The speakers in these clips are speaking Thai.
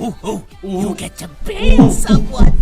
You get to bang someone.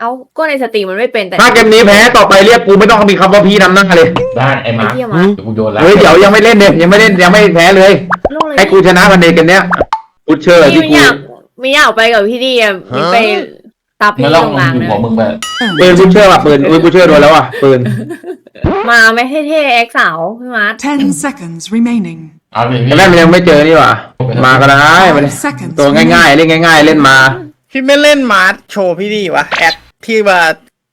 เอาก็ในสตรีมมันไม่เป็นแต่ ถ้าเกมนี้แพ้ต่อไปเรียกกูไม่ต้องมีคำว่าพี่นำหน้าเลยบ้านไอ้มาร์คไอ้เหี้ยเดี๋มายวกูโยนแล้วเฮ้ยเดี๋ยวยังไม่เล่นเลยยังไม่เล่นยังไม่แพ้เลยลูกเลยให้กูชนะวันเดย์กันเนี้ยกูเชื่อพี่ที่ไม่กูอยากไม่อยากไปกับพี่ดีอะมีไปตับพี่ไม่ตต้รองงกลางอยู่นะหัวมึงไปปืนกูเชื่อว่ะปืนปืนกูเชื่อโดนแล้วว่ะปืนมาไม่เท่ๆแอคสาวพี่มาร์ท Ten seconds remaining. เอาเลยแต่แม่มันยังไม่เจอนี่ว่ะมาก็ได้มาดิ Seconds ตัวง่ายๆ เล่นง่าย ๆ เล่นมา พี่ไม่เล่นมาร์ทโชว์พี่ดีวะแอดที่ว่า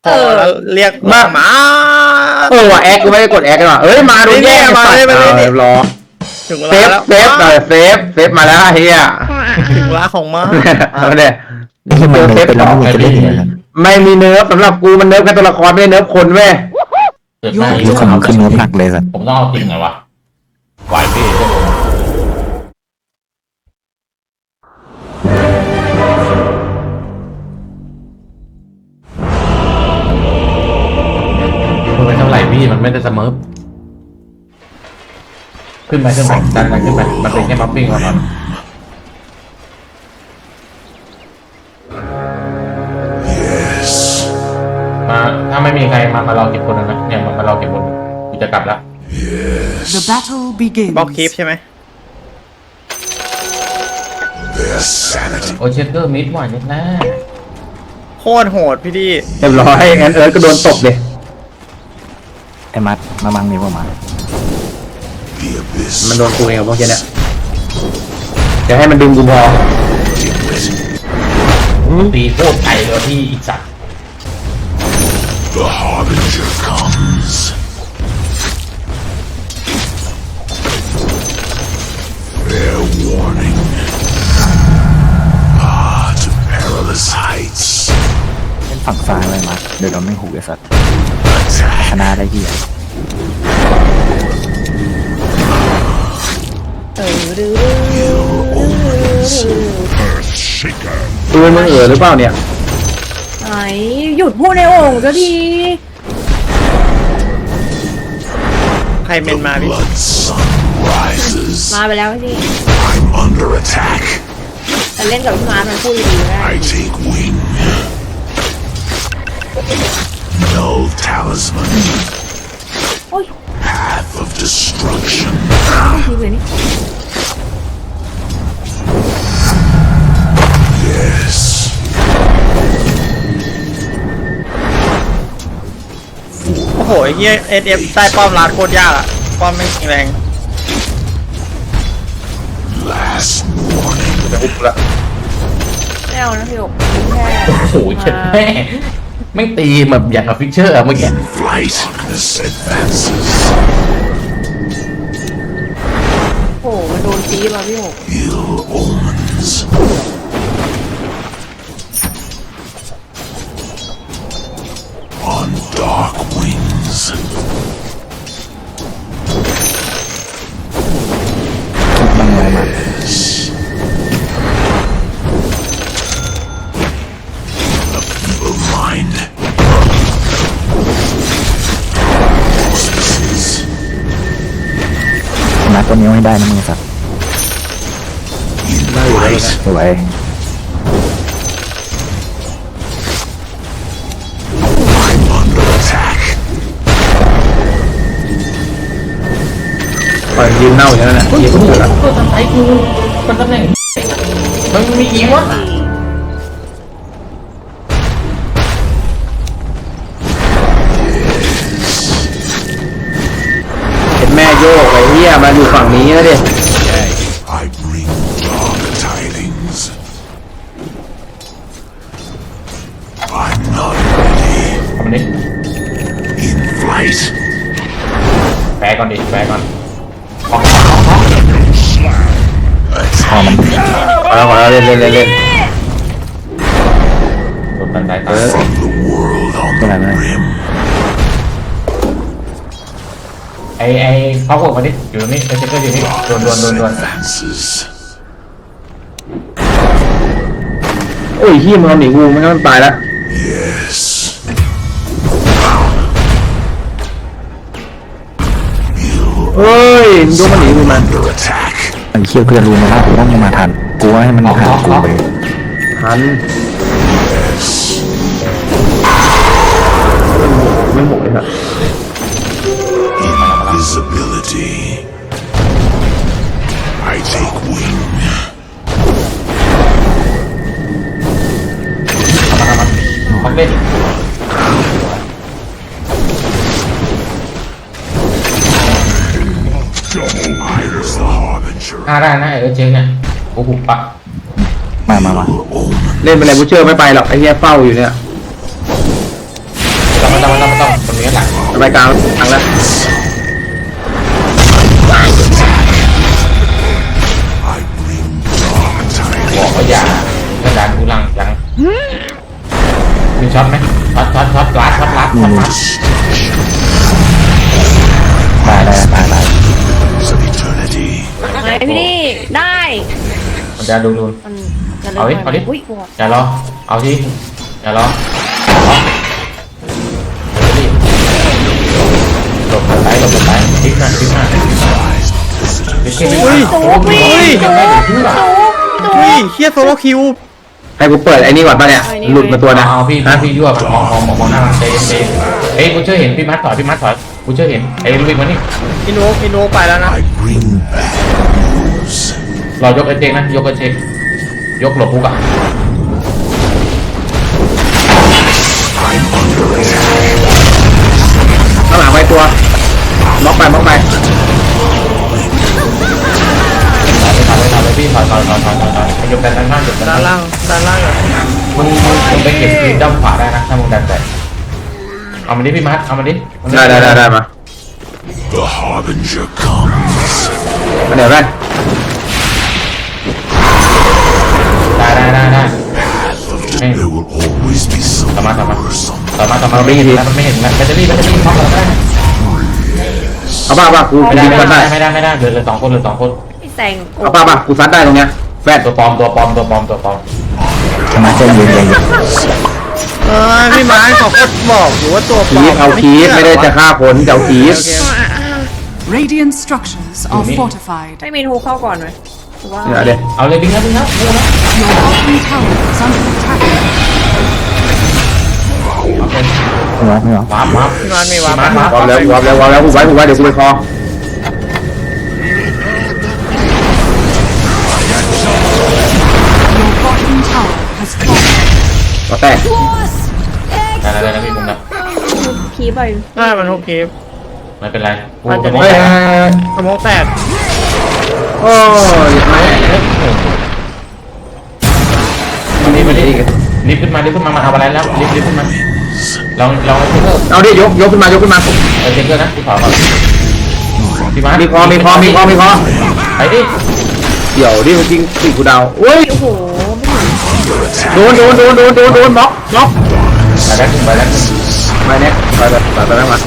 พอแล้วเรียกมามาร์ทเออว่ะแอคกูไม่ได้กดแอคกันว่ะเอ้ยมาโดนแย่งมาเลยมาเลยออรอถึงเวเซลาฟแล้วเซฟหน่อยเซฟเซฟมาแล้วเฮียถึงเวลาของมาร์ทเอาเนี่ยไม่ใช่มันเนิร์ฟไปแล้วมึงจะเล่นยังไงกันไม่มีเนิร์ฟสำหรับกูมันเนิร์ฟแค่ตัวละครไม่ได้เนิร์ฟคนเว้ยเกิดหน้าลูกคำขึ้นเนิร์ฟหนักเลยสัตว์ผมต้องเอาจริงเหรอวะ ไหวพี่มันเป็นเท่าไหร่พี่มันไม่ได้เสมอขึ้นไปขึ้นไปดันไปขึ้นไปมันเป็นแค่บัฟฟิ้งก่อน The battle begins. บล็อกคลิปใช่ไหมโอเชสเกอร์มิดหวานนิดนะโคตรโหดพี่ดีเรียบร้อย งั้นเอิร์ธก็โดนตบเลยไอ้มัดมามังนี่ว่ามามันโดนกูเองกับพวกเนี้ยจะให้มันดึงกูพอตีโคตรไกลเลยที่อีกสัตว์ The harbinger comes. ซ้ายไว้มัดเดี๋ยวเราไม่หูไอ้สัตว์ Attack. ชนะได้เหี้ย Earth shaker. ปืนมึงเอ๋อหรือเปล่าเนี่ยไหนหยุดพูดในโอ่งสักทีใครเมนมาพี่ Blood sun rises. มาไปแล้วพี่ I'm under attack. แต่เล่นกับพี่มาร์ทมันพูดดีๆได้ I take wing. Null talisman. โอ้ย Path of destruction. ทีเลยนี่ Yes. โอ้โหไอ้เหี้ยเอสเอฟใต้ป้อมลาดโคตรยากอะป้อมไม่แข็งแรง Last warning. จะอุบละ ไม่เอานะพี่หยกแค่โอ้โหเจ็ดแม่ ไม่งตีแบบอย่างกับฟิกเชอร์อะเมื่อกี้ Flight. Darkness advances. โอ้โหมันโดนตีมาพี่หก Ill omens. On dark wings. ชนะตัวนี้ให้ได้นะมึงไอ้สัตว์ In light. สวย I'm under attack. ปล่อยยืนเน่าอย่างนั้นนะยืนเฉยละก็ทำไมกูมันตำแหน่งมันมีอีกวะ โยกไอ้เหี้ยมาอยู่ฝั่งนี้แล้วดิ I bring dark tidings. I'm not ready. ทำนี้แปลก่อนดิแปลก่อนพอมันขอแล้วขอแล้วเล่นเล่นเล่นเล่นโดนตันใจตาย From the world on ตัวไหน the ไม่ rim. ไอไอเขาบอกมาดิอยู่ตรงนี้ไอเจ็กเกอร์อยู่นี่โดนโดนโดนโดน Advances. โอ้ยเหี้ยมึงเอาหนีกูไม่งั้นมันตายแล้ว Yes. You เฮ้ยมึงยกมันหนีกูมัน under attack. ไอ้เชี่ยเพื่อนรู้มาว่ากูต้องมาทันกูว่าให้มันหากูไปทันาได้นะไอ้เออเจ๊เนี่ยกูหุบปะมามามาเล่นไปเลยบูเชอร์ไม่ไปหรอกไอ้เหี้ยเฝ้าอยู่เนี่ยต้องมาต้องมาต้องมาต้องตรงนี้แหละไปกลางทางแล้ว I bring dark บอกว่าอย่าเล่นดันกูลังยังมีช็อตไหมช็อตช็อตช็อตลัดช็อตลัดช็อตลัดตายได้ตายได้ tidings of eternity. ไหนพี่ดีได้มันจะดูดูมันจะเอาดิเอาดิอุ้ยกลัวอย่ารอเอาที่อย่ารอหลบกันไปหลบกันไปทิ้งหน้าทิ้งหน้าทิ้งหน้าทิ้งหน้าอุ้ยโอ้พี่อุ้ยโอ้โหอุ้ยเฮียโซโลคิวให้กูเปิดไอ้นี่ก่อนป่ะเนี่ยหลุดมาตัวนะเอาพี่ฮะพี่ยั่วมองมองมองมองหน้ามันใจเย็นใจเย็นเอ้ยกูเชื่อเห็นพี่มัดถอยพี่มัดถอยกูเชื่อเห็นไอ้ลูบิกมานี่อินโวอินโวไปแล้วนะ I bring bad news. รอยกไอ้เจงนะ ยกไอ้เจงยกหลบพุกอะข้างหลังไปตัวล็อกไปล็อกไปถอยไปถอยไปถอยไปพี่ถอยถอยถอยถอยถอยถอยยกด้านล่างยกด้าด้านล่างล่างด้านล่างอะมึงมึงมึงไปเก็บคลิปด้านขวาได้นะถ้ามึงดันไปเอามาดิพี่มัดเอามาดิได้ได้ได้ได้มา The harbinger comes. มาเดี๋ยวแว่นไได้ได้ได้ There will always be ต่อมา something ต่อมา gruesome. ต่อมาต่อมาไม่เห็นแล้วมันไม่เห็นแล้วแบตเตอรี่แบตเตอรี่พร้อมกันได้เอาป่ะป่ะกูไม่ได้ยิงไม่กันได้ได้ไม่ได้ไม่ได้เหลือเหลือสองคนเหลือสองคนพี่แซงโอ้เอาป่ะป่ะกูซัดได้ตรงเนี้ยแว่นตัวปลอมตัวปลอมตัวปลอมตัวปลอมจะมาเส้นยืนยังเออพี่ไม้ขอโคตรบอกอยู่ว่าตัวปลคีอบเอาคีบไม่ได้จะฆ่าคนจะเอาคีบโอเค Radiant structures are fortified. ไม่มีทูเข้าก่อนไหม หรือว่าเนี่ยเดี๋ยวเอาเลยบิ๊กนะบิ๊กนะบิ๊กนะ Your bottom tower is under attack. ไม่หรอไม่หรอวาร์ปวาร์ปพี่มันมีวาร์ปวาร์ปวอร์มแล้ววอร์มแล้ววอร์มแล้วกูไว้กูไว้เดี๋ยวกูไปคอ Your bottom tower has fallen. ก็แตกได้ได้ได้พี่ผมนะคีไปได้มันโอเคไม่เป็นไรกูมันจะจะไม่ไม่เฮ้ยได้เฮ้ยเฮ้ยสมองแตก โอ้ยไม่มาดิมาดิลิฟต์ขึ้นมาลิฟต์ขึ้นมามาเอาอะไรแล้วลิฟต์ลิฟต์ขึ้นมาลองลองให้เพิ่มเอาดิยกยกขึ้นมายกขึ้นมา เออเช็คเกอร์นะพี่ขอก่อนพี่มามีคอมีคอมีคอมีคอไปดิเดี๋ยวดิมันจริงสี่กูดาวเฮ้ยโอ้โหโดนโดนโดนโดนโดนโดนบล็อกบล็อกไปแล้วขึ้นไปแล้วขึ้นไปเนี่ยไปไปไปไปแล้วมา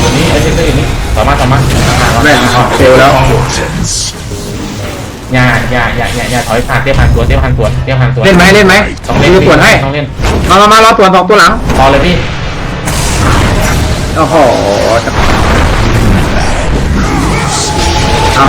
ตัวนี้ไอ้เช็คเกอร์อยู่นี่ต่อมาต่อมาห่างๆแม่งเฟลแล้ว Portents. อย่าอย่าอย่าอย่าอย่าถอยผ่านเตี้ยผ่านสวนเตี้ยผ่านสวนเตี้ยผ่านสวนเล่นไหมเล่นไหมต้องเล่นดูส่วนให้ต้องเล่นมามามารอส่วนสองตัวหลังพอเลยพี่โอ้โหเอา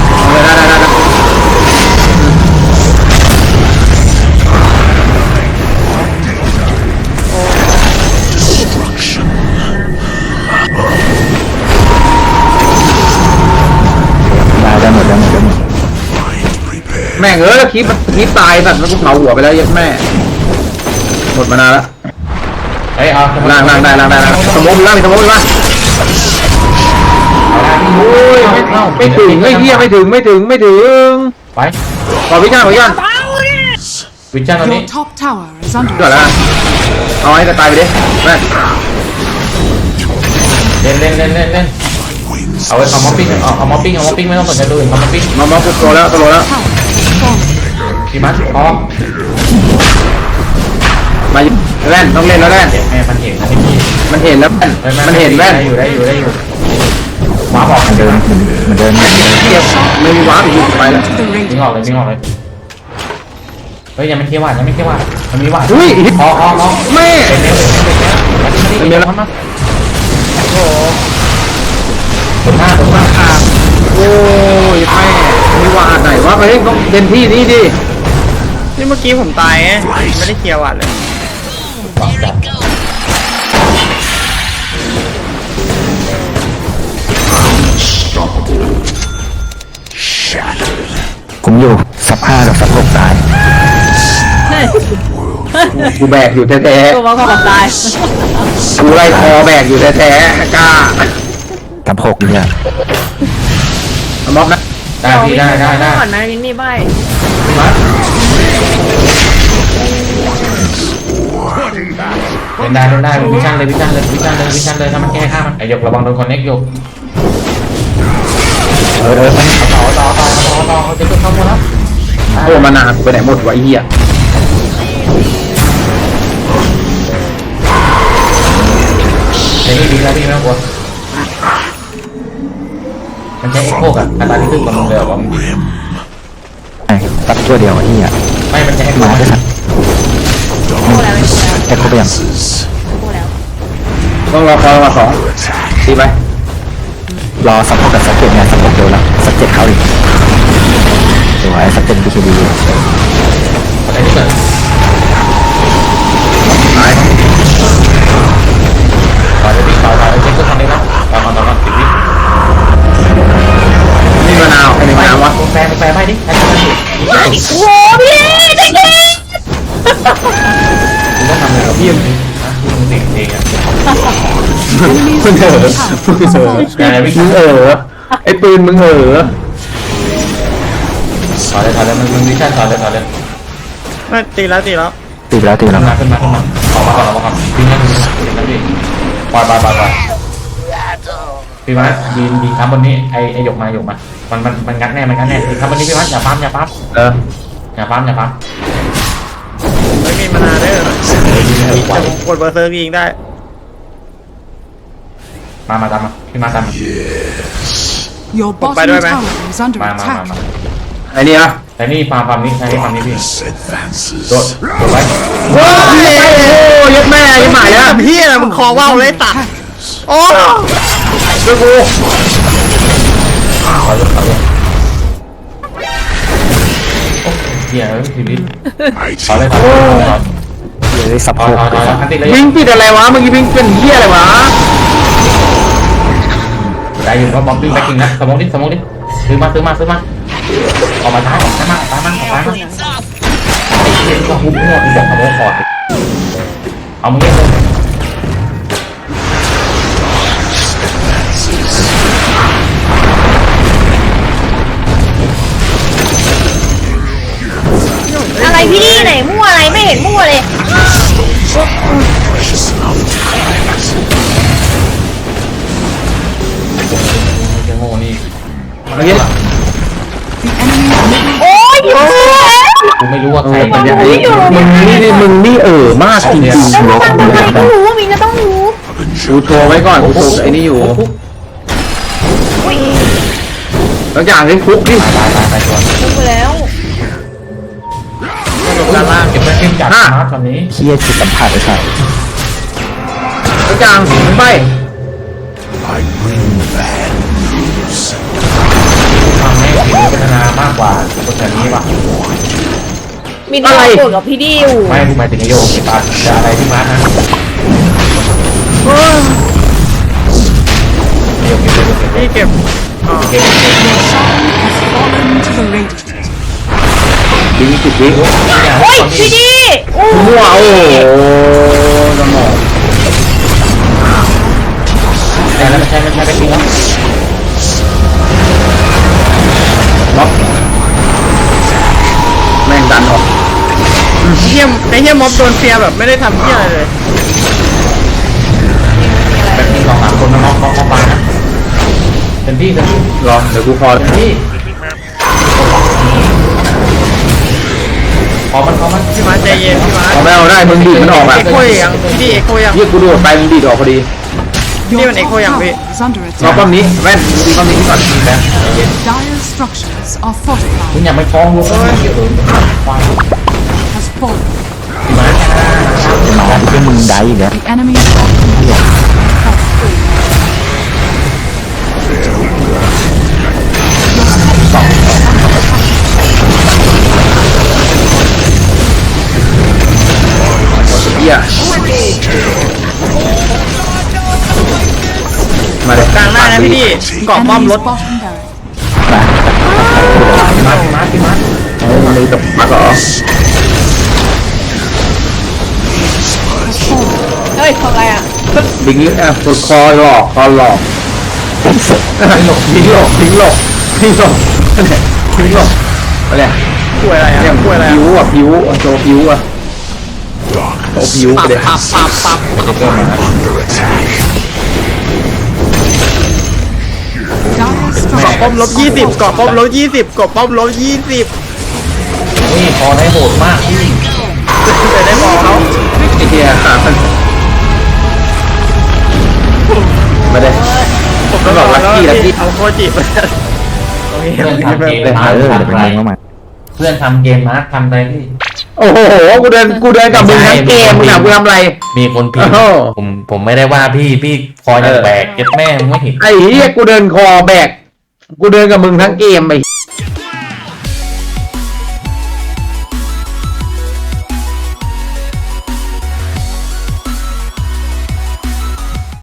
ม่งเออแล้วคลิปมันคลิปตายสัตว์แล้วกูเผาหัวไปแล้วยัดแม่หมดมานานแล้วเฮ้ยเอาล่างล่างได้ล่างได้ล่างสมองล่างสมองล่างโอ้ยไม่ไม่ถึงไม่เหี้ยไม่ถึงไม่ถึงไม่ถึงไปขอวิจารณ์ขอวิจารณ์วิจารณ์ตอนนี้ Your top tower is under ก่อนแล้ว attack. เอาให้ตายไปดิแม่เล่นเล่นเล่นเล่นเล่น Wings เอาไว้คอมมอปปิ้งเอาคอมมอปปิ้งเอามอปปิ้งไม่ต้องสนใจดูอื่นคอมมอปปิ้งมามากูโตแล้วโตแล้ว มีมัดพร้อมมาแว่นต้องเล่นแล้วแว่นเห็นแม่มันเห็นนะพี่ มันเห็นแล้วแว่นมันเห็นแว่นได้อยู่ได้อยู่ได้อยู่ว้าบอกเหมันเดินมันเดินมันเดินเทียบไม่มีว้าร์ปอีกไปแล้ว the วิ่ง ring. ออกเลยวิ่งออกเลยเฮ้ยยังไม่เที่ยวว่ายังไม่เที่ยวว่ามันมีว่าอุ้ยพอพอพอแม่เป็นเร็วเป็นเร็วเป็นเร็วมาโอ้โหตรงหน้าตรงหน้าโอ้ยแม่ วาดไหนวะไปเล่นต้องเต็มที่นี่ดินี่เมื่อกี้ผมตายไงไม่ได้เคลียร์หวัดเลยฝังจัด Shattered. ผมอยู่สับห้ากับสับหกตายกูแบกอยู่แท้ตัวมาความตายๆกูไล่คอแบกอยู่แท้ๆกล้ากับหกเนี่ยเอาม็อบนะ ได้พี่ได้ได้ได้ ก่อนนะมินนี่ใบมาเล่นได้เล่นได้วิชั่นเลยวิชั่นเลยวิชั่นเลยวิชั่นเลยถ้ามันแก้ข้ามันไอ้หยกระวังโดนคอนเน็กหยกเออเออต่อต่อต่อต่อต่อเขาจะขึ้นเข้ามาแล้วโอ้มานากูไปไหนหมดวะไอ้เหี้ยเดี๋ยวนี้ดีแล้วพี่ไม่ต้องกลัว มันใช้เอ็กโคกับอัตราที่ขึ้นกับมึงเลยเหรอวะมึงไอ้ตัดตัวเดียวไอ้เหี้ยไม่มันใช้เอ็กโคมามาได้สักพูดแล้วไม่พูดแล้วแต่เขาไปยัง Senses. พูดแล้วต้องรอคอยมาสอง Attack. ตีไปรอสับหกกับสับเจ็ดไงสับหกเดียวละสับเจ็ดเขาอีกสวยสับเจ็ดบีเคบีอะไรที่เกิดต มึงเออมึงเออแต่วิมึงเออไอ้ปืนมึงเออถอยเลยถอยเลยมันมันวิชั่นถอยเลยถอยเลยไม่ตีแล้วตีแล้วตีแล้วตีแล้วมาขึ้นมาขึ้นมาออกมาก่อนออกมาก่อนพี่นั่งพี่นั่งพี่นั่งพี่ปล่อยปล่อยปล่อยปล่อยพี่มายืนยืนค้ำบนนี้ไอไอหยกมาหยกมา มันมันมันงัดแน่มันงัดแน่ยืนค้ำบนนี้พี่มาอย่าปั๊มอย่าปั๊มเอออย่าปั๊มอย่าปั๊มไม่มีมานาเด้อยืนให้ไหวจะกดเบอร์เซอร์ยิงได้ มามาตามมาพี่มาตามมา Your by bottom the way, man. tower is under มามามา attack. มาไอ้นี่นะแต่นี่ปั๊มปั๊มนี้ใช่ปั๊มนี้พี่ This advances. โดดโดดไว้โอ้ยโอ้ยยัดแม่ยัดหมายแล้วทำเฮียอะไรมึงคอว่าวเลยตัดโอ้ช่วยกูถอยเลยถอยเลยโอ้เหี้ยเอ้ยชีวิต I ถอยเลย take ถอยเลยถอยเลยเลยสับถอยหกถอยถอยอันติดเลยพิงปิดอะไรวะเมื่อกี้พิงเป็นเหี้ยอะไรวะ ได้อยู่ก็บอมบี้ไปกินนะสมองดิสมองดิซื้อมาซื้อมาซื้อมาออกมาท้ายออกซ้ามาออกซ้ายมาออกมาไอ้เหี้ยก็หุบหัวอีกแบบขโมยคอร์ดเอามึงเล่นเลย เมื่อกี้ The enemy's middle โอ้ยอยู่แล้วกูไม่รู้ว่าใครมันเป็นจะไอ้มึงนี่นี่มึงนี่เออมากจริงๆแล้วมันทำไมก็รู้ว่ามินจะต้องรู้กูโชว์ไว้ก่อนกูโชว์ไอ้นี่อยู่อุ้ยแล้วอย่างนี้คุกดิตายตายตายตัวรู้ไปแล้วด้านล่างเก็บไว้ขึ้นจัดมาตอนนี้เคียจุดสัมผัสไอ้สัสแล้วอย่างมึงไป พัฒนามากกว่าคนแบบนี้ว่ะมินต้องโกรธกับพี่ดิวไม่กูหมายถึงไอ้โยกปาจะอะไรที่มาร์ทนะโยกเก็บเก็บเก็บนี่เก็บอ๋อเก็บเก็บ fallen to the radiant. ดิงสิบวิโอ้ยพี่ดิโอ้มั่วโอ้โหสมองแต่แล้วไม่ใช่ไม่ใช่ไปกินแล้ว ล็อกแม่งดันออกเฮียไอ้เฮียม็อบโดนเฟียร์แบบไม่ได้ทำเฮียอะไรเลยแบบนี้สองสามคนน้องๆเขาปานะเต็มที่เต็มที่รอเดี๋ยวกูพอเต็มที่พอมันพอมันพี่มาใจเย็นพี่มาเอาไม่เอาได้มึงดีดมันออกอะเอ็กโคยังพี่ดีเอ็กโคยังเยี่ยกูโดดไปมึงดีดออกพอดีนี่ Your มันเอ็กโค top ยัง tower พี่ is under รอป้อม attack. นี้แว่นมึงดีป้อมนี้ก่อนแล้ว Dire structures are fortified. คุณอยากไปฟ้องลูกเลยควาย Has fallen. มาดันเป็นมึงได้อีกแล้ว The enemy is occupied. Top three. Your structures are under attack. เฮียมาเดี๋ยวกลางหน้านะพี่ดิเกาะ Enemy ป้อม is รถ bottom มาพี่มาพี่มามันมีกับมาก่อ has fallen. เฮ้ยทำอะไรอะบิงอะกดคอหลอกคอหลอกทิ้งหลบทิ้งหลอกบิงหลบทิ้งหลบทิ้งหลบอะไรช่วยอะไรอะเนี่ยช่วยอะไรผิวอะผิวโชว์ผิวอะโชว์ Darkness ผิวไปเลยปับปับปับ เกาะป้อม structures ลบยี่สิบ are เกาะป้อม fortified. ลบยี่สิบเกาะป้อมลบยี่สิบนี่คอได้โหดมากพี่จะได้บอกเขาไอ้เหี้ยขามันมาเลยผมต้องบอกแล้วที่เอาโคจิไปโอเคเพื่อนทำเกมเลยมาเอร์อคเดี๋ยวทำเป็นไรเรื่องมาเพื่อนทำเกมมาร์คทำอะไรพี่ โอ้โหกูเดินกูเดินกับมึงทั้งเกมมึงถามกูทำอะไร มีคนพิมพ์โอ้โหผมผมไม่ได้ว่าพี่พี่คอยังเออแบกเก็บแม่มึงไม่เห็น ไอ้เหี้ยกูเดินคอแบก กูเดินกับมึงทั้งเกมไป